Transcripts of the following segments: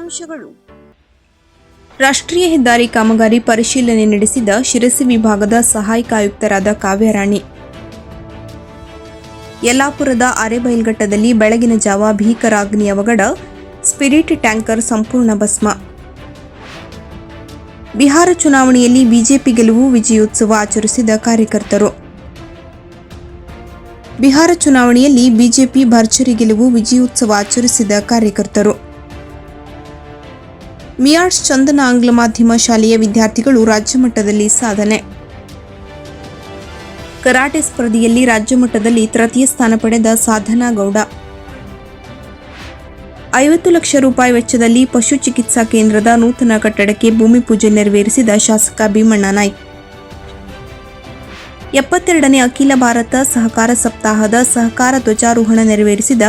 ಮುಖ್ಯಾಂಶಗಳು ರಾಷ್ಟ್ರೀಯ ಹೆದ್ದಾರಿ ಕಾಮಗಾರಿ ಪರಿಶೀಲನೆ ನಡೆಸಿದ ಶಿರಸಿ ವಿಭಾಗದ ಸಹಾಯಕ ಆಯುಕ್ತರಾದ ಕಾವ್ಯರಾಣಿ. ಯಲ್ಲಾಪುರದ ಅರೆಬೈಲ್ಘಟ್ಟದಲ್ಲಿ ಬೆಳಗಿನ ಜಾವ ಭೀಕರ ಅಗ್ನಿ ಅವಘಡ, ಸ್ಪಿರಿಟ್ ಟ್ಯಾಂಕರ್ ಸಂಪೂರ್ಣ ಭಸ್ಮ. ಬಿಹಾರ ಚುನಾವಣೆಯಲ್ಲಿ ಬಿಜೆಪಿ ಗೆಲುವು ವಿಜಯೋತ್ಸವ ಆಚರಿಸಿದ ಕಾರ್ಯಕರ್ತರು. ಬಿಹಾರ ಚುನಾವಣೆಯಲ್ಲಿ ಬಿಜೆಪಿ ಭರ್ಜರಿ ಗೆಲುವು ವಿಜಯೋತ್ಸವ ಆಚರಿಸಿದ ಕಾರ್ಯಕರ್ತರು. ಮಿಯಾರ್ಸ್ ಚಂದನ ಆಂಗ್ಲ ಮಾಧ್ಯಮ ಶಾಲೆಯ ವಿದ್ಯಾರ್ಥಿಗಳು ರಾಜ್ಯ ಮಟ್ಟದಲ್ಲಿ ಸಾಧನೆ. ಕರಾಟೆ ಸ್ಪರ್ಧೆಯಲ್ಲಿ ರಾಜ್ಯ ಮಟ್ಟದಲ್ಲಿ ತೃತೀಯ ಸ್ಥಾನ ಪಡೆದ ಸಾಧನಾ ಗೌಡ. ಐವತ್ತು ಲಕ್ಷ ರೂಪಾಯಿ ವೆಚ್ಚದಲ್ಲಿ ಪಶು ಚಿಕಿತ್ಸಾ ಕೇಂದ್ರದ ನೂತನ ಕಟ್ಟಡಕ್ಕೆ ಭೂಮಿ ಪೂಜೆ ನೆರವೇರಿಸಿದ ಶಾಸಕ ಭೀಮಣ್ಣ ನಾಯ್ಕ್. ಎಪ್ಪತ್ತೆರಡನೇ ಅಖಿಲ ಭಾರತ ಸಹಕಾರ ಸಪ್ತಾಹದ ಸಹಕಾರ ಧ್ವಜಾರೋಹಣ ನೆರವೇರಿಸಿದ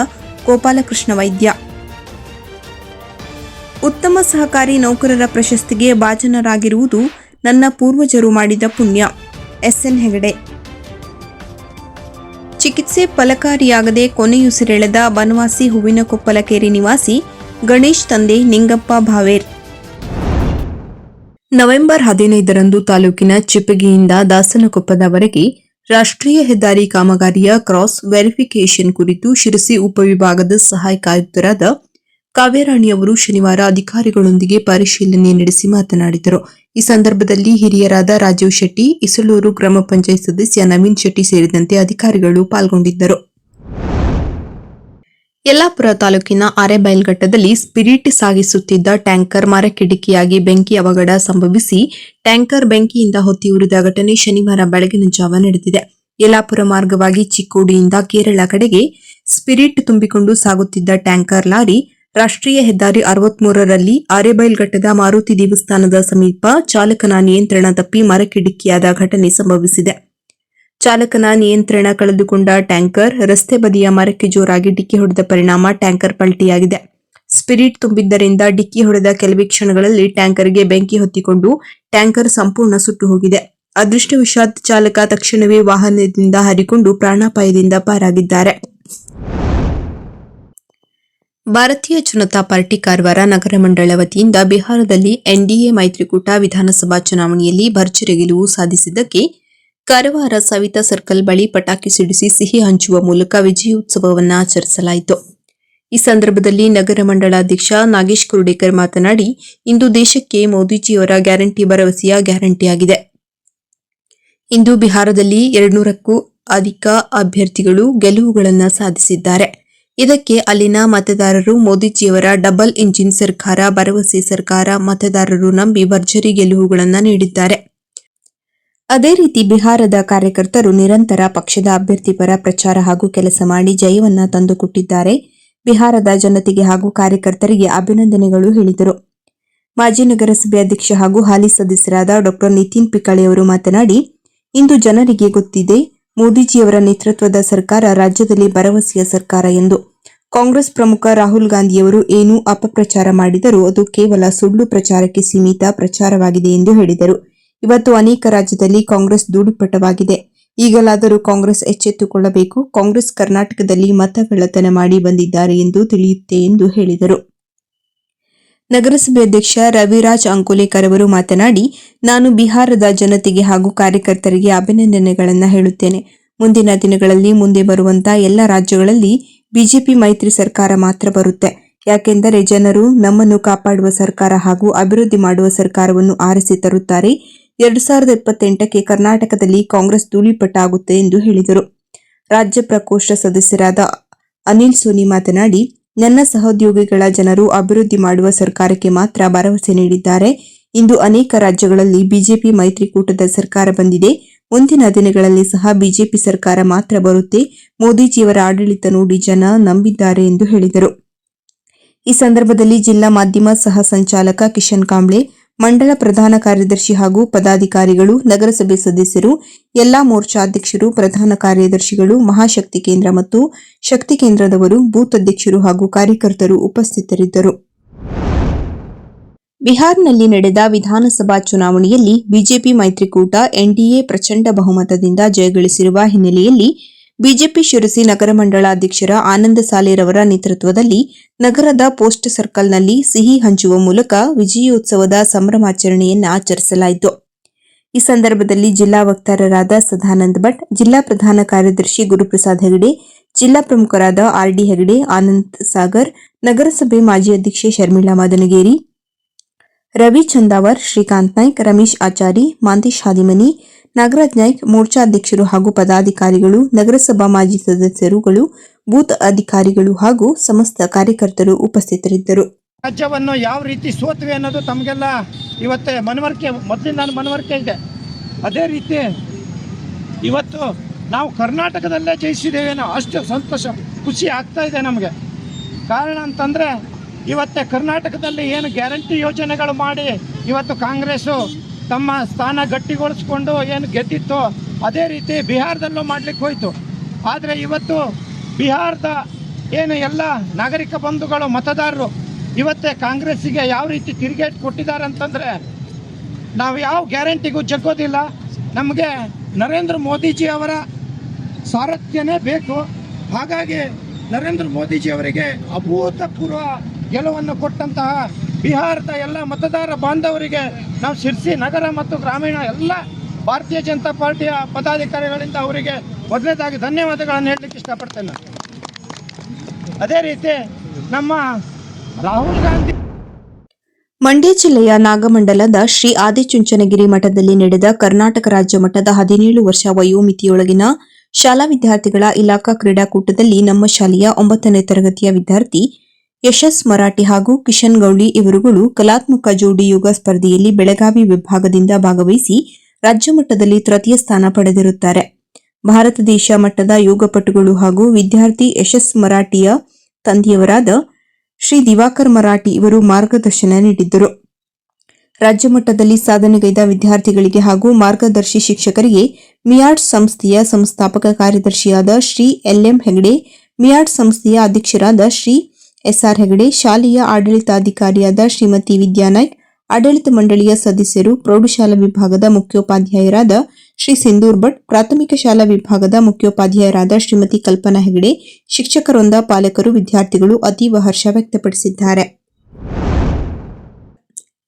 ಗೋಪಾಲಕೃಷ್ಣ ವೈದ್ಯ. ಉತ್ತಮ ಸಹಕಾರಿ ನೌಕರರ ಪ್ರಶಸ್ತಿಗೆ ಭಾಜನರಾಗಿರುವುದು ನನ್ನ ಪೂರ್ವಜರು ಮಾಡಿದ ಪುಣ್ಯ. ಎಸ್ಎನ್. ಹೆಗಡೆ. ಚಿಕಿತ್ಸೆ ಫಲಕಾರಿಯಾಗದೆ ಕೊನೆಯುಸಿರೆಳೆದ ಬನವಾಸಿ ಹೂವಿನಕೊಪ್ಪಲಕೇರಿ ನಿವಾಸಿ ಗಣೇಶ್ ತಂದೆ ನಿಂಗಪ್ಪ ಭಾವೇರ್. ನವೆಂಬರ್ ಹದಿನೈದರಂದು ತಾಲೂಕಿನ ಚಿಪ್ಪಗಿಯಿಂದ ದಾಸನಕೊಪ್ಪದವರೆಗೆ ರಾಷ್ಟ್ರೀಯ ಹೆದ್ದಾರಿ ಕಾಮಗಾರಿಯ ಕ್ರಾಸ್ ವೆರಿಫಿಕೇಷನ್ ಕುರಿತು ಶಿರಸಿ ಉಪವಿಭಾಗದ ಸಹಾಯಕ ಆಯುಕ್ತರಾದ ಕಾವ್ಯರಾಣಿಯವರು ಶನಿವಾರ ಅಧಿಕಾರಿಗಳೊಂದಿಗೆ ಪರಿಶೀಲನೆ ನಡೆಸಿ ಮಾತನಾಡಿದರು. ಈ ಸಂದರ್ಭದಲ್ಲಿ ಹಿರಿಯರಾದ ರಾಜೀವ್ ಶೆಟ್ಟಿ, ಇಸಳೂರು ಗ್ರಾಮ ಪಂಚಾಯತ್ ಸದಸ್ಯ ನವೀನ್ ಶೆಟ್ಟಿ ಸೇರಿದಂತೆ ಅಧಿಕಾರಿಗಳು ಪಾಲ್ಗೊಂಡಿದ್ದರು. ಯಲ್ಲಾಪುರ ತಾಲೂಕಿನ ಅರೆಬೈಲ್ಘಟ್ಟದಲ್ಲಿ ಸ್ಪಿರಿಟ್ ಸಾಗಿಸುತ್ತಿದ್ದ ಟ್ಯಾಂಕರ್ ಮರಕಿಡಿಕಿಯಾಗಿ ಬೆಂಕಿ ಅವಘಡ ಸಂಭವಿಸಿ ಟ್ಯಾಂಕರ್ ಬೆಂಕಿಯಿಂದ ಹೊತ್ತಿ ಉರಿದ ಘಟನೆ ಶನಿವಾರ ಬೆಳಗಿನ ಜಾವ ನಡೆದಿದೆ. ಯಲ್ಲಾಪುರ ಮಾರ್ಗವಾಗಿ ಚಿಕ್ಕೋಡಿಯಿಂದ ಕೇರಳ ಕಡೆಗೆ ಸ್ಪಿರಿಟ್ ತುಂಬಿಕೊಂಡು ಸಾಗುತ್ತಿದ್ದ ಟ್ಯಾಂಕರ್ ಲಾರಿ ರಾಷ್ಟ್ರೀಯ ಹೆದ್ದಾರಿ ಅರವತ್ಮೂರರಲ್ಲಿ ಅರೆಬೈಲ್ಘಟ್ಟದ ಮಾರುತಿ ದೇವಸ್ಥಾನದ ಸಮೀಪ ಚಾಲಕನ ನಿಯಂತ್ರಣ ತಪ್ಪಿ ಮರಕ್ಕೆ ಡಿಕ್ಕಿಯಾದ ಘಟನೆ ಸಂಭವಿಸಿದೆ. ಚಾಲಕನ ನಿಯಂತ್ರಣ ಕಳೆದುಕೊಂಡ ಟ್ಯಾಂಕರ್ ರಸ್ತೆ ಬದಿಯ ಮರಕ್ಕೆ ಜೋರಾಗಿ ಡಿಕ್ಕಿ ಹೊಡೆದ ಪರಿಣಾಮ ಟ್ಯಾಂಕರ್ ಪಲ್ಟಿಯಾಗಿದೆ. ಸ್ಪಿರಿಟ್ ತುಂಬಿದ್ದರಿಂದ ಡಿಕ್ಕಿ ಹೊಡೆದ ಕೆಲವೇ ಕ್ಷಣಗಳಲ್ಲಿ ಟ್ಯಾಂಕರ್ಗೆ ಬೆಂಕಿ ಹೊತ್ತಿಕೊಂಡು ಟ್ಯಾಂಕರ್ ಸಂಪೂರ್ಣ ಸುಟ್ಟು ಹೋಗಿದೆ. ಅದೃಷ್ಟವಶಾತ್ ಚಾಲಕ ತಕ್ಷಣವೇ ವಾಹನದಿಂದ ಹರಿಕೊಂಡು ಪ್ರಾಣಾಪಾಯದಿಂದ ಪಾರಾಗಿದ್ದಾರೆ. ಭಾರತೀಯ ಜನತಾ ಪಾರ್ಟಿ ಕಾರವಾರ ನಗರ ಮಂಡಳ ವತಿಯಿಂದ ಬಿಹಾರದಲ್ಲಿ ಎನ್ಡಿಎ ಮೈತ್ರಿಕೂಟ ವಿಧಾನಸಭಾ ಚುನಾವಣೆಯಲ್ಲಿ ಭರ್ಜರಿ ಗೆಲುವು ಸಾಧಿಸಿದ್ದಕ್ಕೆ ಕಾರವಾರ ಸವಿತಾ ಸರ್ಕಲ್ ಬಳಿ ಪಟಾಕಿ ಸಿಡಿಸಿ ಸಿಹಿ ಹಂಚುವ ಮೂಲಕ ವಿಜಯೋತ್ಸವವನ್ನು ಆಚರಿಸಲಾಯಿತು. ಈ ಸಂದರ್ಭದಲ್ಲಿ ನಗರ ಮಂಡಳ ಅಧ್ಯಕ್ಷ ನಾಗೇಶ್ ಕುರುಡೇಕರ್ ಮಾತನಾಡಿ, ಇಂದು ದೇಶಕ್ಕೆ ಮೋದಿಜಿಯವರ ಗ್ಯಾರಂಟಿ ಭರವಸೆಯ ಗ್ಯಾರಂಟಿಯಾಗಿದೆ. ಇಂದು ಬಿಹಾರದಲ್ಲಿ ಎರಡ್ನೂರಕ್ಕೂ ಅಧಿಕ ಅಭ್ಯರ್ಥಿಗಳು ಗೆಲುವುಗಳನ್ನು ಸಾಧಿಸಿದ್ದಾರೆ. ಇದಕ್ಕೆ ಅಲ್ಲಿನ ಮತದಾರರು ಮೋದಿಜಿಯವರ ಡಬಲ್ ಇಂಜಿನ್ ಸರ್ಕಾರ, ಭರವಸೆ ಸರ್ಕಾರ, ಮತದಾರರು ನಂಬಿ ಭರ್ಜರಿ ಗೆಲುವುಗಳನ್ನು ನೀಡಿದ್ದಾರೆ. ಅದೇ ರೀತಿ ಬಿಹಾರದ ಕಾರ್ಯಕರ್ತರು ನಿರಂತರ ಪಕ್ಷದ ಅಭ್ಯರ್ಥಿ ಪರ ಪ್ರಚಾರ ಹಾಗೂ ಕೆಲಸ ಮಾಡಿ ಜಯವನ್ನ ತಂದುಕೊಟ್ಟಿದ್ದಾರೆ. ಬಿಹಾರದ ಜನತೆಗೆ ಹಾಗೂ ಕಾರ್ಯಕರ್ತರಿಗೆ ಅಭಿನಂದನೆಗಳು ಹೇಳಿದರು. ಮಾಜಿ ನಗರಸಭೆ ಅಧ್ಯಕ್ಷ ಹಾಗೂ ಹಾಲಿ ಸದಸ್ಯರಾದ ಡಾಕ್ಟರ್ ನಿತಿನ್ ಪಿಕಾಳೆ ಅವರು ಮಾತನಾಡಿ, ಇಂದು ಜನರಿಗೆ ಗೊತ್ತಿದೆ ಮೋದಿಜಿಯವರ ನೇತೃತ್ವದ ಸರ್ಕಾರ ರಾಜ್ಯದಲ್ಲಿ ಭರವಸೆಯ ಸರ್ಕಾರ ಎಂದು. ಕಾಂಗ್ರೆಸ್ ಪ್ರಮುಖ ರಾಹುಲ್ ಗಾಂಧಿಯವರು ಏನು ಅಪಪ್ರಚಾರ ಮಾಡಿದರೂ ಅದು ಕೇವಲ ಸುಳ್ಳು ಪ್ರಚಾರಕ್ಕೆ ಸೀಮಿತ ಪ್ರಚಾರವಾಗಿದೆ ಎಂದು ಹೇಳಿದರು. ಇವತ್ತು ಅನೇಕ ರಾಜ್ಯದಲ್ಲಿ ಕಾಂಗ್ರೆಸ್ ಧೂಳಿಪಟವಾಗಿದೆ ಈಗಲಾದರೂ ಕಾಂಗ್ರೆಸ್ ಎಚ್ಚೆತ್ತುಕೊಳ್ಳಬೇಕು. ಕಾಂಗ್ರೆಸ್ ಕರ್ನಾಟಕದಲ್ಲಿ ಮತಗಳ್ಳತನ ಮಾಡಿ ಬಂದಿದ್ದಾರೆ ಎಂದು ತಿಳಿಯುತ್ತೆ ಎಂದು ಹೇಳಿದರು. ನಗರಸಭೆ ಅಧ್ಯಕ್ಷ ರವಿರಾಜ್ ಅಂಕೋಲೇಕರ್ ಅವರು ಮಾತನಾಡಿ, ನಾನು ಬಿಹಾರದ ಜನತೆಗೆ ಹಾಗೂ ಕಾರ್ಯಕರ್ತರಿಗೆ ಅಭಿನಂದನೆಗಳನ್ನು ಹೇಳುತ್ತೇನೆ. ಮುಂದಿನ ದಿನಗಳಲ್ಲಿ ಮುಂದೆ ಬರುವಂತಹ ಎಲ್ಲ ರಾಜ್ಯಗಳಲ್ಲಿ ಬಿಜೆಪಿ ಮೈತ್ರಿ ಸರ್ಕಾರ ಮಾತ್ರ ಬರುತ್ತೆ. ಯಾಕೆಂದರೆ ಜನರು ನಮ್ಮನ್ನು ಕಾಪಾಡುವ ಸರ್ಕಾರ ಹಾಗೂ ಅಭಿವೃದ್ಧಿ ಮಾಡುವ ಸರ್ಕಾರವನ್ನು ಆರಿಸಿ ತರುತ್ತಾರೆ. ಎರಡು ಸಾವಿರದ ಇಪ್ಪತ್ತೆಂಟಕ್ಕೆ ಕರ್ನಾಟಕದಲ್ಲಿ ಕಾಂಗ್ರೆಸ್ ಧೂಳಿಪಟ್ಟಾಗುತ್ತೆ ಎಂದು ಹೇಳಿದರು. ರಾಜ್ಯ ಪ್ರಕೋಷ್ಠ ಸದಸ್ಯರಾದ ಅನಿಲ್ ಸೋನಿ ಮಾತನಾಡಿ ನನ್ನ ಸಹೋದ್ಯೋಗಿಗಳ ಜನರು ಅಭಿವೃದ್ಧಿ ಮಾಡುವ ಸರ್ಕಾರಕ್ಕೆ ಮಾತ್ರ ಭರವಸೆ ನೀಡಿದ್ದಾರೆ. ಇಂದು ಅನೇಕ ರಾಜ್ಯಗಳಲ್ಲಿ ಬಿಜೆಪಿ ಮೈತ್ರಿಕೂಟದ ಸರ್ಕಾರ ಬಂದಿದೆ. ಮುಂದಿನ ದಿನಗಳಲ್ಲಿ ಸಹ ಬಿಜೆಪಿ ಸರ್ಕಾರ ಮಾತ್ರ ಬರುತ್ತೆ. ಮೋದಿಜಿಯವರ ಆಡಳಿತ ನೋಡಿ ಜನ ನಂಬಿದ್ದಾರೆ ಎಂದು ಹೇಳಿದರು. ಈ ಸಂದರ್ಭದಲ್ಲಿ ಜಿಲ್ಲಾ ಮಾಧ್ಯಮ ಸಹ ಸಂಚಾಲಕ ಕಿಶನ್ ಕಾಂಬ್ಳೆ ಮಂಡಳ ಪ್ರಧಾನ ಕಾರ್ಯದರ್ಶಿ ಹಾಗೂ ಪದಾಧಿಕಾರಿಗಳು, ನಗರಸಭೆ ಸದಸ್ಯರು, ಎಲ್ಲಾ ಮೋರ್ಚಾಧ್ಯಕ್ಷರು, ಪ್ರಧಾನ ಕಾರ್ಯದರ್ಶಿಗಳು, ಮಹಾಶಕ್ತಿ ಕೇಂದ್ರ ಮತ್ತು ಶಕ್ತಿ ಕೇಂದ್ರದವರು, ಬೂತ್ ಅಧ್ಯಕ್ಷರು ಹಾಗೂ ಕಾರ್ಯಕರ್ತರು ಉಪಸ್ಥಿತರಿದ್ದರು. ಬಿಹಾರ್ನಲ್ಲಿ ನಡೆದ ವಿಧಾನಸಭಾ ಚುನಾವಣೆಯಲ್ಲಿ ಬಿಜೆಪಿ ಮೈತ್ರಿಕೂಟ, ಎನ್ಡಿಎ ಪ್ರಚಂಡ ಬಹುಮತದಿಂದ ಜಯಗಳಿಸಿರುವ ಹಿನ್ನೆಲೆಯಲ್ಲಿ ಬಿಜೆಪಿ ಶಿರಸಿ ನಗರ ಮಂಡಳ ಅಧ್ಯಕ್ಷರ ಆನಂದ ಸಾಲೇರವರ ನೇತೃತ್ವದಲ್ಲಿ ನಗರದ ಪೋಸ್ಟ್ ಸರ್ಕಲ್ನಲ್ಲಿ ಸಿಹಿ ಹಂಚುವ ಮೂಲಕ ವಿಜಯೋತ್ಸವದ ಸಂಭ್ರಮಾಚರಣೆಯನ್ನು ಆಚರಿಸಲಾಯಿತು. ಈ ಸಂದರ್ಭದಲ್ಲಿ ಜಿಲ್ಲಾ ವಕ್ತಾರರಾದ ಸದಾನಂದ ಭಟ್, ಜಿಲ್ಲಾ ಪ್ರಧಾನ ಕಾರ್ಯದರ್ಶಿ ಗುರುಪ್ರಸಾದ್ ಹೆಗಡೆ, ಜಿಲ್ಲಾ ಪ್ರಮುಖರಾದ ಆರ್ಡಿ ಹೆಗಡೆ, ಆನಂದ್ ಸಾಗರ್, ನಗರಸಭೆ ಮಾಜಿ ಅಧ್ಯಕ್ಷೆ ಶರ್ಮಿಳಾ ಮದನಗೇರಿ ರವಿ ಚಂದಾವರ್, ಶ್ರೀಕಾಂತ್ ನಾಯ್ಕ್, ರಮೇಶ್ ಆಚಾರಿ, ಮಾಂತೇಶ್ ಹಾದಿಮನಿ, ನಾಗರಾಜ್ ನಾಯ್ಕ್, ಮೋರ್ಚಾ ಅಧ್ಯಕ್ಷರು ಹಾಗೂ ಪದಾಧಿಕಾರಿಗಳು, ನಗರಸಭಾ ಮಾಜಿ ಸದಸ್ಯರುಗಳು, ಬೂತ್ ಅಧಿಕಾರಿಗಳು ಹಾಗೂ ಸಮಸ್ತ ಕಾರ್ಯಕರ್ತರು ಉಪಸ್ಥಿತರಿದ್ದರು. ರಾಜ್ಯವನ್ನು ಯಾವ ರೀತಿ ಸೋತ್ವೆ ಅನ್ನೋದು ತಮಗೆಲ್ಲ ಇವತ್ತೇ ಮನವರಿಕೆ ಮೊದಲಿಂದ ಮನವರಿಕೆ ಇದೆ. ಅದೇ ರೀತಿ ಇವತ್ತು ನಾವು ಕರ್ನಾಟಕದಲ್ಲೇ ಜಯಿಸಿದ್ದೇವೇನೋ ಅಷ್ಟು ಸಂತೋಷ, ಖುಷಿ ಆಗ್ತಾ ಇದೆ ನಮಗೆ. ಕಾರಣ ಅಂತಂದರೆ ಇವತ್ತೇ ಕರ್ನಾಟಕದಲ್ಲಿ ಏನು ಗ್ಯಾರಂಟಿ ಯೋಜನೆಗಳು ಮಾಡಿ ಇವತ್ತು ಕಾಂಗ್ರೆಸ್ಸು ತಮ್ಮ ಸ್ಥಾನ ಗಟ್ಟಿಗೊಳಿಸ್ಕೊಂಡು ಏನು ಗೆದ್ದಿತ್ತು ಅದೇ ರೀತಿ ಬಿಹಾರದಲ್ಲೂ ಮಾಡ್ಲಿಕ್ಕೆ ಹೋಯಿತು. ಆದರೆ ಇವತ್ತು ಬಿಹಾರದ ಏನು ಎಲ್ಲ ನಾಗರಿಕ ಬಂಧುಗಳು, ಮತದಾರರು ಇವತ್ತೇ ಕಾಂಗ್ರೆಸ್ಸಿಗೆ ಯಾವ ರೀತಿ ತಿರುಗೇಟ್ ಕೊಟ್ಟಿದ್ದಾರೆ ಅಂತಂದರೆ ನಾವು ಯಾವ ಗ್ಯಾರಂಟಿಗೂ ಜಗ್ಗೋದಿಲ್ಲ. ನಮಗೆ ನರೇಂದ್ರ ಮೋದಿಜಿ ಅವರ ಸಾರಥ್ಯನೇ ಬೇಕು. ಹಾಗಾಗಿ ನರೇಂದ್ರ ಮೋದಿಜಿ ಅವರಿಗೆ ಅಭೂತಪೂರ್ವ ಗೆಲುವನ್ನು ಕೊಟ್ಟಂತಹ ಬಿಹಾರದ ಎಲ್ಲ ಮತದಾರ ಬಾಂಧವರಿಗೆ ನಾವು ಶಿರ್ಸಿ ನಗರ ಮತ್ತು ಗ್ರಾಮೀಣ ಎಲ್ಲ ಭಾರತೀಯ ಜನತಾ ಪಾರ್ಟಿಯ ಪದಾಧಿಕಾರಿಗಳಿಂದ ಅವರಿಗೆ ಮೊದಲನೇದಾಗಿ ಧನ್ಯವಾದಗಳನ್ನು ಹೇಳಲಿಕ್ಕೆ ಇಷ್ಟಪಡ್ತೇನೆ. ಅದೇ ರೀತಿ ನಮ್ಮ ರಾಹುಲ್ ಗಾಂಧಿ ಮಂಡ್ಯ ಜಿಲ್ಲೆಯ ನಾಗಮಂಡಲದ ಶ್ರೀ ಆದಿಚುಂಚನಗಿರಿ ಮಠದಲ್ಲಿ ನಡೆದ ಕರ್ನಾಟಕ ರಾಜ್ಯ ಮಟ್ಟದ ಹದಿನೇಳು ವರ್ಷ ವಯೋಮಿತಿಯೊಳಗಿನ ಶಾಲಾ ವಿದ್ಯಾರ್ಥಿಗಳ ಇಲಾಖಾ ಕ್ರೀಡಾಕೂಟದಲ್ಲಿ ನಮ್ಮ ಶಾಲೆಯ ಒಂಬತ್ತನೇ ತರಗತಿಯ ವಿದ್ಯಾರ್ಥಿ ಯಶಸ್ ಮರಾಠಿ ಹಾಗೂ ಕಿಶನ್ ಗೌಳಿ ಇವರುಗಳು ಕಲಾತ್ಮಕ ಜೋಡಿ ಯೋಗ ಸ್ಪರ್ಧೆಯಲ್ಲಿ ಬೆಳಗಾವಿ ವಿಭಾಗದಿಂದ ಭಾಗವಹಿಸಿ ರಾಜ್ಯ ಮಟ್ಟದಲ್ಲಿ ತೃತೀಯ ಸ್ಥಾನ ಪಡೆದಿರುತ್ತಾರೆ. ಭಾರತ ದೇಶ ಮಟ್ಟದ ಯೋಗಪಟುಗಳು ಹಾಗೂ ವಿದ್ಯಾರ್ಥಿ ಯಶಸ್ ಮರಾಠಿಯ ತಂದೆಯವರಾದ ಶ್ರೀ ದಿವಾಕರ್ ಮರಾಠಿ ಇವರು ಮಾರ್ಗದರ್ಶನ ನೀಡಿದ್ದರು. ರಾಜ್ಯ ಮಟ್ಟದಲ್ಲಿ ಸಾಧನೆಗೈದ ವಿದ್ಯಾರ್ಥಿಗಳಿಗೆ ಹಾಗೂ ಮಾರ್ಗದರ್ಶಿ ಶಿಕ್ಷಕರಿಗೆ ಮಿಯಾಡ್ ಸಂಸ್ಥೆಯ ಸಂಸ್ಥಾಪಕ ಕಾರ್ಯದರ್ಶಿಯಾದ ಶ್ರೀ ಎಲ್ಎಂ ಹೆಗಡೆ, ಮಿಯಾಡ್ ಸಂಸ್ಥೆಯ ಅಧ್ಯಕ್ಷರಾದ ಶ್ರೀ ಎಸ್ಆರ್ ಹೆಗಡೆ, ಶಾಲೆಯ ಆಡಳಿತಾಧಿಕಾರಿಯಾದ ಶ್ರೀಮತಿ ವಿದ್ಯಾನಾಯ್ಕ್ ಆಡಳಿತ ಮಂಡಳಿಯ ಸದಸ್ಯರು, ಪ್ರೌಢಶಾಲಾ ವಿಭಾಗದ ಮುಖ್ಯೋಪಾಧ್ಯಾಯರಾದ ಶ್ರೀ ಸಿಂಧೂರ್ ಭಟ್, ಪ್ರಾಥಮಿಕ ಶಾಲಾ ವಿಭಾಗದ ಮುಖ್ಯೋಪಾಧ್ಯಾಯರಾದ ಶ್ರೀಮತಿ ಕಲ್ಪನಾ ಹೆಗಡೆ, ಶಿಕ್ಷಕರೊಂದ ಪಾಲಕರು, ವಿದ್ಯಾರ್ಥಿಗಳು ಅತೀವ ಹರ್ಷ ವ್ಯಕ್ತಪಡಿಸಿದ್ದಾರೆ.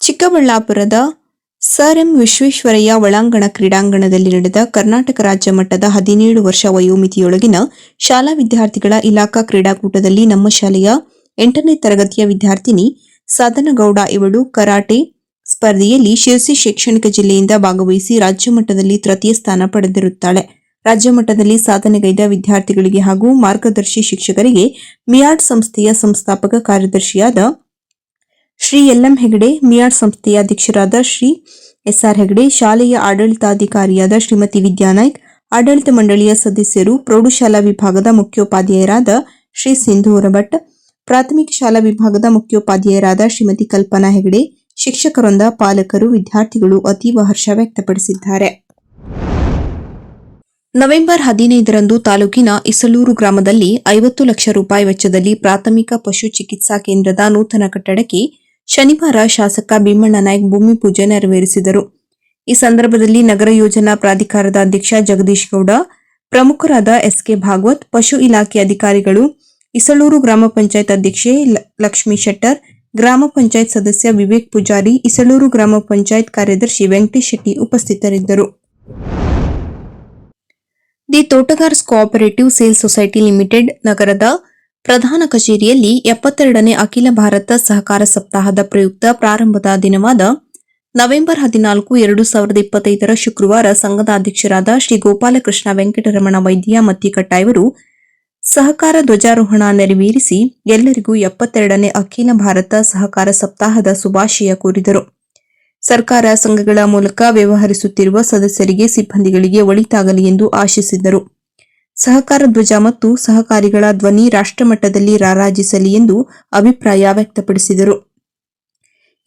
ಚಿಕ್ಕಬಳ್ಳಾಪುರದ ಸರ್ ಎಂ ವಿಶ್ವೇಶ್ವರಯ್ಯ ಒಳಾಂಗಣ ಕ್ರೀಡಾಂಗಣದಲ್ಲಿ ನಡೆದ ಕರ್ನಾಟಕ ರಾಜ್ಯ ಮಟ್ಟದ ಹದಿನೇಳು ವರ್ಷ ವಯೋಮಿತಿಯೊಳಗಿನ ಶಾಲಾ ವಿದ್ಯಾರ್ಥಿಗಳ ಇಲಾಖಾ ಕ್ರೀಡಾಕೂಟದಲ್ಲಿ ನಮ್ಮ ಶಾಲೆಯ ಎಂಟನೇ ತರಗತಿಯ ವಿದ್ಯಾರ್ಥಿನಿ ಸದನಗೌಡ ಇವಳು ಕರಾಟೆ ಸ್ಪರ್ಧೆಯಲ್ಲಿ ಶಿರಸಿ ಶೈಕ್ಷಣಿಕ ಜಿಲ್ಲೆಯಿಂದ ಭಾಗವಹಿಸಿ ರಾಜ್ಯ ಮಟ್ಟದಲ್ಲಿ ತೃತೀಯ ಸ್ಥಾನ ಪಡೆದಿರುತ್ತಾಳೆ. ರಾಜ್ಯ ಮಟ್ಟದಲ್ಲಿ ಸಾಧನೆಗೈದ ವಿದ್ಯಾರ್ಥಿಗಳಿಗೆ ಹಾಗೂ ಮಾರ್ಗದರ್ಶಿ ಶಿಕ್ಷಕರಿಗೆ ಮಿಯಾಡ್ ಸಂಸ್ಥೆಯ ಸಂಸ್ಥಾಪಕ ಕಾರ್ಯದರ್ಶಿಯಾದ ಶ್ರೀ ಎಲ್ಎಂ ಹೆಗಡೆ, ಮಿಯಾಡ್ ಸಂಸ್ಥೆಯ ಅಧ್ಯಕ್ಷರಾದ ಶ್ರೀ ಎಸ್ಆರ್ ಹೆಗಡೆ, ಶಾಲೆಯ ಆಡಳಿತಾಧಿಕಾರಿಯಾದ ಶ್ರೀಮತಿ ವಿದ್ಯಾನಾಯ್ಕ್ ಆಡಳಿತ ಮಂಡಳಿಯ ಸದಸ್ಯರು, ಪ್ರೌಢಶಾಲಾ ವಿಭಾಗದ ಮುಖ್ಯೋಪಾಧ್ಯಾಯರಾದ ಶ್ರೀ ಸಿಂಧೂರ ಭಟ್ ಪ್ರಾಥಮಿಕ ಶಾಲಾ ವಿಭಾಗದ ಮುಖ್ಯೋಪಾಧ್ಯಾಯರಾದ ಶ್ರೀಮತಿ ಕಲ್ಪನಾ ಹೆಗಡೆ, ಶಿಕ್ಷಕರೊಂದ ಪಾಲಕರು, ವಿದ್ಯಾರ್ಥಿಗಳು ಅತೀವ ಹರ್ಷ ವ್ಯಕ್ತಪಡಿಸಿದ್ದಾರೆ. ನವೆಂಬರ್ ಹದಿನೈದರಂದು ತಾಲೂಕಿನ ಇಸಲೂರು ಗ್ರಾಮದಲ್ಲಿ ಐವತ್ತು ಲಕ್ಷ ರೂಪಾಯಿ ವೆಚ್ಚದಲ್ಲಿ ಪ್ರಾಥಮಿಕ ಪಶು ಚಿಕಿತ್ಸಾ ಕೇಂದ್ರದ ನೂತನ ಕಟ್ಟಡಕ್ಕೆ ಶನಿವಾರ ಶಾಸಕ ಭೀಮಣ್ಣ ನಾಯ್ಕ್ ಭೂಮಿ ಪೂಜೆ ನೆರವೇರಿಸಿದರು. ಈ ಸಂದರ್ಭದಲ್ಲಿ ನಗರ ಯೋಜನಾ ಪ್ರಾಧಿಕಾರದ ಅಧ್ಯಕ್ಷ ಜಗದೀಶ್ ಗೌಡ, ಪ್ರಮುಖರಾದ ಎಸ್ಕೆ ಭಾಗವತ್, ಪಶು ಇಲಾಖೆ ಅಧಿಕಾರಿಗಳು ಇಸಳೂರು ಗ್ರಾಮ ಪಂಚಾಯತ್ ಅಧ್ಯಕ್ಷೆ ಲಕ್ಷ್ಮೀ ಶೆಟ್ಟರ್, ಗ್ರಾಮ ಪಂಚಾಯತ್ ಸದಸ್ಯ ವಿವೇಕ್ ಪೂಜಾರಿ, ಇಸಳೂರು ಗ್ರಾಮ ಪಂಚಾಯತ್ ಕಾರ್ಯದರ್ಶಿ ವೆಂಕಟೇಶ್ ಶೆಟ್ಟಿ ಉಪಸ್ಥಿತರಿದ್ದರು. The Totgars cooperative sale society limited ನಗರದ ಪ್ರಧಾನ ಕಚೇರಿಯಲ್ಲಿ ಎಪ್ಪತ್ತೆರಡನೇ ಅಖಿಲ ಭಾರತ ಸಹಕಾರ ಸಪ್ತಾಹದ ಪ್ರಯುಕ್ತ ಪ್ರಾರಂಭದ ದಿನವಾದ ನವೆಂಬರ್ ಹದಿನಾಲ್ಕು ಎರಡು ಸಾವಿರದ ಇಪ್ಪತ್ತೈದರ ಶುಕ್ರವಾರ ಸಂಘದ ಅಧ್ಯಕ್ಷರಾದ ಶ್ರೀ ಗೋಪಾಲಕೃಷ್ಣ ವೆಂಕಟರಮಣ ವೈದ್ಯ ಮತ್ತಿಕಟ್ಟ ಇವರು ಸಹಕಾರ ಧ್ವಜಾರೋಹಣ ನೆರವೇರಿಸಿ ಎಲ್ಲರಿಗೂ ಎಪ್ಪತ್ತೆರಡನೇ ಅಖಿಲ ಭಾರತ ಸಹಕಾರ ಸಪ್ತಾಹದ ಶುಭಾಶಯ ಕೋರಿದರು. ಸರ್ಕಾರ ಸಂಘಗಳ ಮೂಲಕ ವ್ಯವಹರಿಸುತ್ತಿರುವ ಸದಸ್ಯರಿಗೆ ಸಿಬ್ಬಂದಿಗಳಿಗೆ ಒಳಿತಾಗಲಿ ಎಂದು ಆಶಿಸಿದರು. ಸಹಕಾರ ಧ್ವಜ ಮತ್ತು ಸಹಕಾರಿಗಳ ಧ್ವನಿ ರಾಷ್ಟ್ರಮಟ್ಟದಲ್ಲಿ ರಾರಾಜಿಸಲಿ ಎಂದು ಅಭಿಪ್ರಾಯ ವ್ಯಕ್ತಪಡಿಸಿದರು.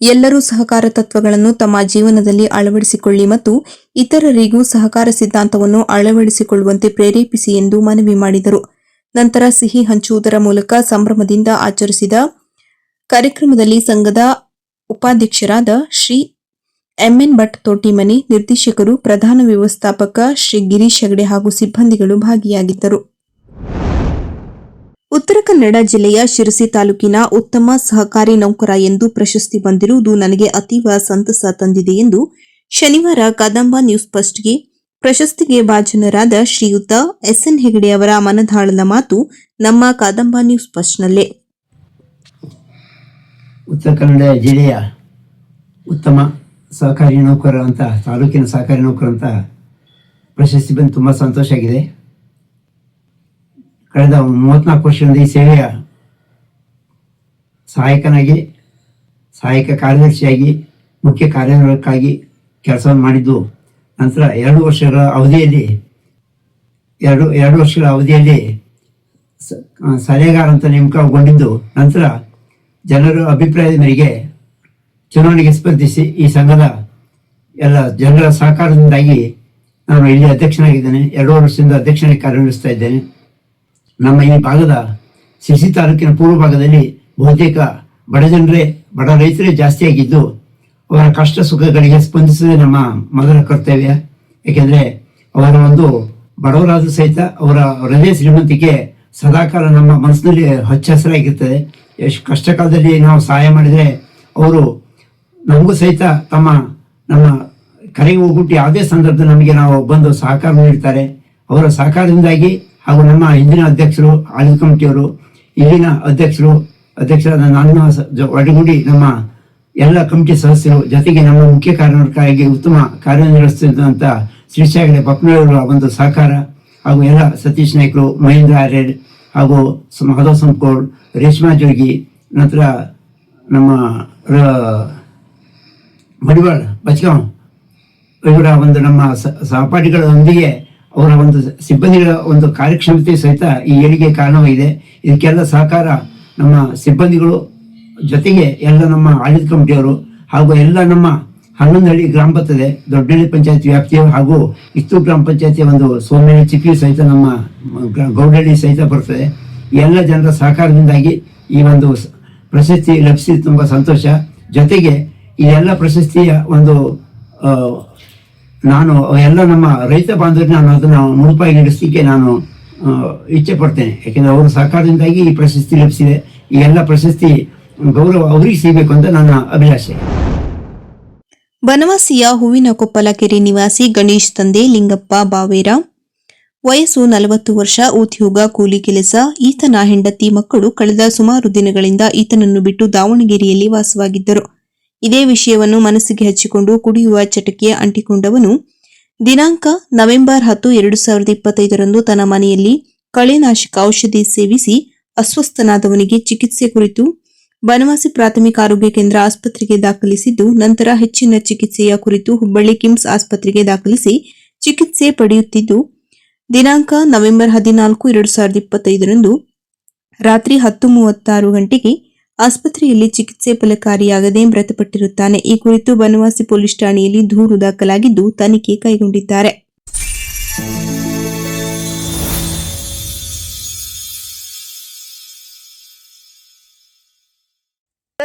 ಎಲ್ಲರೂ ಸಹಕಾರ ತತ್ವಗಳನ್ನು ತಮ್ಮ ಜೀವನದಲ್ಲಿ ಅಳವಡಿಸಿಕೊಳ್ಳಿ ಮತ್ತು ಇತರರಿಗೂ ಸಹಕಾರ ಸಿದ್ಧಾಂತವನ್ನು ಅಳವಡಿಸಿಕೊಳ್ಳುವಂತೆ ಪ್ರೇರೇಪಿಸಿ ಎಂದು ಮನವಿ ಮಾಡಿದರು. ನಂತರ ಸಿಹಿ ಹಂಚುವುದರ ಮೂಲಕ ಸಂಭ್ರಮದಿಂದ ಆಚರಿಸಿದ ಕಾರ್ಯಕ್ರಮದಲ್ಲಿ ಸಂಘದ ಉಪಾಧ್ಯಕ್ಷರಾದ ಶ್ರೀ ಎಂಎನ್ ಭಟ್ ತೋಟಿಮನಿ ನಿರ್ದೇಶಕರು, ಪ್ರಧಾನ ವ್ಯವಸ್ಥಾಪಕ ಶ್ರೀ ಗಿರೀಶ್ ಹೆಗಡೆ ಹಾಗೂ ಸಿಬ್ಬಂದಿಗಳು ಭಾಗಿಯಾಗಿದ್ದರು. ಉತ್ತರ ಕನ್ನಡ ಜಿಲ್ಲೆಯ ಶಿರಸಿ ತಾಲೂಕಿನ ಉತ್ತಮ ಸಹಕಾರಿ ನೌಕರ ಎಂದು ಪ್ರಶಸ್ತಿ ಬಂದಿರುವುದು ನನಗೆ ಅತೀವ ಸಂತಸ ತಂದಿದೆ ಎಂದು ಶನಿವಾರ ಕದಂಬ ನ್ಯೂಸ್ ಫಸ್ಟ್ಗೆ ಪ್ರಶಸ್ತಿಗೆ ಭಾಜನರಾದ ಶ್ರೀಯುತ ಎಸ್ ಎನ್ ಹೆಗಡೆ ಅವರ ಮನದಾಳದ ಮಾತು ನಮ್ಮ ಕಾದಂಬ ನ್ಯೂಸ್ ಫಸ್ಟ್ನಲ್ಲೇ ಉತ್ತರ ಕನ್ನಡ ಜಿಲ್ಲೆಯ ಉತ್ತಮ ಸಹಕಾರಿ ನೌಕರರು ಅಂತ, ತಾಲೂಕಿನ ಸಹಕಾರಿ ನೌಕರ ಅಂತ ಪ್ರಶಸ್ತಿ ಬಂದು ತುಂಬ ಸಂತೋಷ ಆಗಿದೆ. ಕಳೆದ ಮೂವತ್ತ್ನಾಲ್ಕು ವರ್ಷದಿಂದ ಈ ಸೇವೆಯ ಸಹಾಯಕನಾಗಿ, ಸಹಾಯಕ ಕಾರ್ಯದರ್ಶಿಯಾಗಿ, ಮುಖ್ಯ ಕಾರ್ಯಕ್ಕಾಗಿ ಕೆಲಸವನ್ನು ಮಾಡಿದ್ದು ನಂತರ ಎರಡು ವರ್ಷಗಳ ಅವಧಿಯಲ್ಲಿ, ಎರಡು ಎರಡು ವರ್ಷಗಳ ಅವಧಿಯಲ್ಲಿ ಸಲಹೆಗಾರ ಅಂತ ನೇಮಕಗೊಂಡಿದ್ದು, ನಂತರ ಜನರ ಅಭಿಪ್ರಾಯದ ಮೇರೆಗೆ ಚುನಾವಣೆಗೆ ಸ್ಪರ್ಧಿಸಿ ಈ ಸಂಘದ ಎಲ್ಲ ಜನರ ಸಹಕಾರದಿಂದಾಗಿ ನಾನು ಇಲ್ಲಿ ಅಧ್ಯಕ್ಷನಾಗಿದ್ದೇನೆ. ಎರಡು ವರ್ಷದಿಂದ ಅಧ್ಯಕ್ಷನಾಗಿ ಕಾರ್ಯನಿರ್ವಹಿಸ್ತಾ ಇದ್ದೇನೆ. ನಮ್ಮ ಈ ಭಾಗದ ಸಿಸಿ ತಾಲೂಕಿನ ಪೂರ್ವ ಭಾಗದಲ್ಲಿ ಬಹುತೇಕ ಬಡ ಜನರೇ, ಬಡ ರೈತರೇ ಜಾಸ್ತಿ ಆಗಿದ್ದು ಅವರ ಕಷ್ಟ ಸುಖಗಳಿಗೆ ಸ್ಪಂದಿಸುವುದೇ ನಮ್ಮ ಮಗನ ಕರ್ತವ್ಯ. ಏಕೆಂದರೆ ಅವರ ಒಂದು ಬಡವರಾದ ಸಹಿತ ಅವರ ಹೃದಯ ಶ್ರೀಮಂತಿಕೆ ಸದಾಕಾಲ ನಮ್ಮ ಮನಸ್ಸಿನಲ್ಲಿ ಹಚ್ಚ ಹಸಿರಾಗಿರ್ತದೆ. ಎಷ್ಟು ಕಷ್ಟ ಕಾಲದಲ್ಲಿ ನಾವು ಸಹಾಯ ಮಾಡಿದರೆ ಅವರು ನಮಗೂ ಸಹಿತ ತಮ್ಮ ನಮ್ಮ ಕರೆಗೆ ಹೋಗ್ಬಿಟ್ಟು ಯಾವುದೇ ಸಂದರ್ಭದಲ್ಲಿ ನಮಗೆ ನಾವು ಬಂದು ಸಹಕಾರ ನೀಡ್ತಾರೆ. ಅವರ ಸಹಕಾರದಿಂದಾಗಿ ಹಾಗೂ ನಮ್ಮ ಹಿಂದಿನ ಅಧ್ಯಕ್ಷರು, ಆಡಳಿತ ಕಮಿಟಿಯವರು, ಇಲ್ಲಿನ ಅಧ್ಯಕ್ಷರು, ಅಧ್ಯಕ್ಷರಾದ ನಾನು ಒಡಗೂಡಿ ನಮ್ಮ ಎಲ್ಲ ಕಮಿಟಿ ಸದಸ್ಯರು ಜೊತೆಗೆ ನಮ್ಮ ಮುಖ್ಯ ಕಾರ್ಯನಿರ್ವಾಹಕರಾಗಿ ಉತ್ತಮ ಕಾರ್ಯನಿರ್ವಹಿಸುತ್ತಿದ್ದಂಥ ಶ್ರೀಶಾಗಡೆ ಬಪ್ಪನವರ ಒಂದು ಸಹಕಾರ ಹಾಗೂ ಎಲ್ಲ ಸತೀಶ್ ನಾಯ್ಕರು, ಮಹೇಂದ್ರ ಆರ್ಯಡ್ ಹಾಗೂ ಮಾಧವ್ ಸಂಕೋಡ್, ರೇಷ್ಮಾ ಜೋಗಿ, ನಂತರ ನಮ್ಮ ಮಡಿವಾಳ್, ಬಚ್ಗಾಂವ್ ಇವರ ಒಂದು ನಮ್ಮ ಸಹಪಾಠಿಗಳೊಂದಿಗೆ ಅವರ ಒಂದು ಸಿಬ್ಬಂದಿಗಳ ಒಂದು ಕಾರ್ಯಕ್ಷಮತೆ ಸಹಿತ ಈ ಏಳಿಗೆ ಕಾರಣವಾಗಿದೆ. ಇದಕ್ಕೆಲ್ಲ ಸಹಕಾರ ನಮ್ಮ ಸಿಬ್ಬಂದಿಗಳು ಜೊತೆಗೆ ಎಲ್ಲ ನಮ್ಮ ಆಡಳಿತ ಕಮಿಟಿಯವರು ಹಾಗೂ ಎಲ್ಲ ನಮ್ಮ ಹನ್ನೊಂದಹಳ್ಳಿ ಗ್ರಾಮ ಬರ್ತದೆ ದೊಡ್ಡಹಳ್ಳಿ ಪಂಚಾಯತ್ ವ್ಯಾಪ್ತಿಯ ಹಾಗೂ ಇತ್ತು ಗ್ರಾಮ ಪಂಚಾಯತಿಯ ಒಂದು ಸೋಮೇಳಿ ಚಿಕ್ಕಿ ಸಹಿತ ನಮ್ಮ ಗೌಡಹಳ್ಳಿ ಸಹಿತ ಬರ್ತದೆ. ಎಲ್ಲ ಜನರ ಸಹಕಾರದಿಂದಾಗಿ ಈ ಒಂದು ಪ್ರಶಸ್ತಿ ಲಭಿಸಿದ ತುಂಬ ಸಂತೋಷ. ಜೊತೆಗೆ ಈ ಎಲ್ಲ ಪ್ರಶಸ್ತಿಯ ಒಂದು ನಾನು ಎಲ್ಲ ನಮ್ಮ ರೈತ ಬಾಂಧವರಿಗೆ ನಾನು ಅದನ್ನು ಮುಡುಪಾಗಿ ನಡೆಸಲಿಕ್ಕೆ ನಾನು ಇಚ್ಛೆ ಪಡ್ತೇನೆ. ಯಾಕೆಂದರೆ ಅವರ ಸಹಕಾರದಿಂದಾಗಿ ಈ ಪ್ರಶಸ್ತಿ ಲಭಿಸಿದೆ. ಈ ಎಲ್ಲ ಪ್ರಶಸ್ತಿ ಗೌರವ ಅವರಿಗೆ ಸಿಗಬೇಕು ಅಂತ ನನ್ನ ಅಭಿಲಾಷೆ. ಬನವಾಸಿಯ ಹೂವಿನ ಕೊಪ್ಪಲ ಕೆರೆ ನಿವಾಸಿ ಗಣೇಶ್ ತಂದೆ ಲಿಂಗಪ್ಪ ಬಾವೇರ. ವಯಸ್ಸು ನಲವತ್ತು ವರ್ಷ ಉದ್ಯೋಗ ಕೂಲಿ ಕೆಲಸ. ಈತನ ಹೆಂಡತಿ ಮಕ್ಕಳು ಕಳೆದ ಸುಮಾರು ದಿನಗಳಿಂದ ಈತನನ್ನು ಬಿಟ್ಟು ದಾವಣಗೆರೆಯಲ್ಲಿ ವಾಸವಾಗಿದ್ದರು. ಇದೇ ವಿಷಯವನ್ನು ಮನಸ್ಸಿಗೆ ಹಚ್ಚಿಕೊಂಡು ಕುಡಿಯುವ ಚಟಕ್ಕೆ ಅಂಟಿಕೊಂಡವನು. ದಿನಾಂಕ ನವೆಂಬರ್ ಹತ್ತು, ಎರಡು ಸಾವಿರದ ಇಪ್ಪತ್ತೈದರಂದು ತನ್ನ ಮನೆಯಲ್ಲಿ ಕಳೆನಾಶಕ ಔಷಧಿ ಸೇವಿಸಿ ಅಸ್ವಸ್ಥನಾದವನಿಗೆ ಚಿಕಿತ್ಸೆ ಕುರಿತು ಬನವಾಸಿ ಪ್ರಾಥಮಿಕ ಆರೋಗ್ಯ ಕೇಂದ್ರ ಆಸ್ಪತ್ರೆಗೆ ದಾಖಲಿಸಿದ್ದು, ನಂತರ ಹೆಚ್ಚಿನ ಚಿಕಿತ್ಸೆಯ ಕುರಿತು ಹುಬ್ಬಳ್ಳಿ ಕಿಮ್ಸ್ ಆಸ್ಪತ್ರೆಗೆ ದಾಖಲಿಸಿ ಚಿಕಿತ್ಸೆ ಪಡೆಯುತ್ತಿದ್ದು, ದಿನಾಂಕ ನವೆಂಬರ್ ಹದಿನಾಲ್ಕು, ಎರಡು ಸಾವಿರದ ಇಪ್ಪತ್ತೈದರಂದು ರಾತ್ರಿ ಹತ್ತು ಮೂವತ್ತಾರು ಗಂಟೆಗೆ ಆಸ್ಪತ್ರೆಯಲ್ಲಿ ಚಿಕಿತ್ಸೆ ಫಲಕಾರಿಯಾಗದೆ ಮೃತಪಟ್ಟಿರುತ್ತಾನೆ. ಈ ಕುರಿತು ಬನವಾಸಿ ಪೊಲೀಸ್ ಠಾಣೆಯಲ್ಲಿ ದೂರು ದಾಖಲಾಗಿದ್ದು, ತನಿಖೆ ಕೈಗೊಂಡಿದ್ದಾರೆ.